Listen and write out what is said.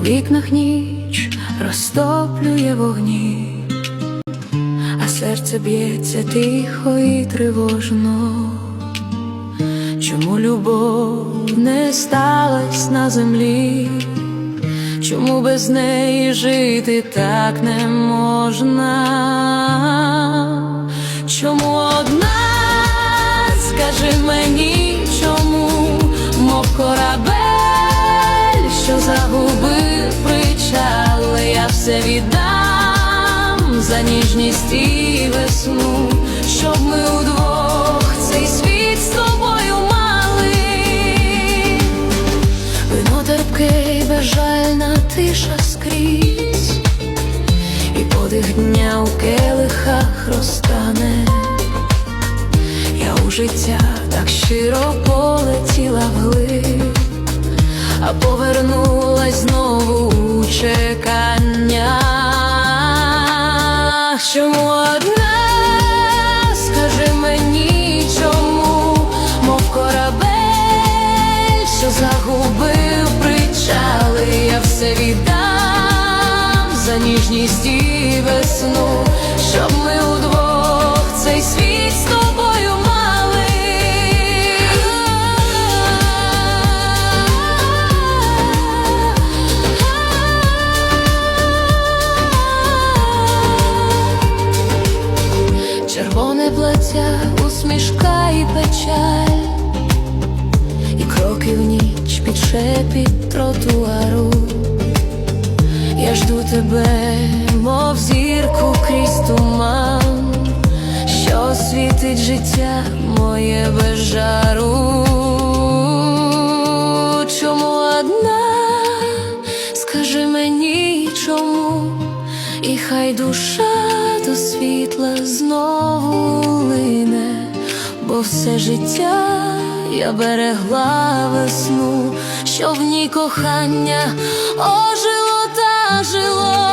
у вікнах ніч розтоплює вогні, а серце б'ється тихо і тривожно. Чому любов не сталась на землі? Чому без неї жити так не можна? Чому одна, скажи мені, чому, мов корабель, що загубив все віддам за ніжність і весну, щоб ми удвох цей світ з тобою мали. Вино терпке і безжальна тиша скрізь, і подих дня у келихах розтане. Я у життя так щиро полетіла вглиб, а повернулась знову у Чому одна, скажи мені, чому, мов корабель, що загубив причали, я все віддам за ніжність і весну, шепіт тротуару. Я жду тебе, мов зірку крізь туман, що світить життя моє без жару. Чому одна? Скажи мені, чому, і хай душа до світла знову лине, бо все життя я берегла весну, що в ній кохання ожило та жило.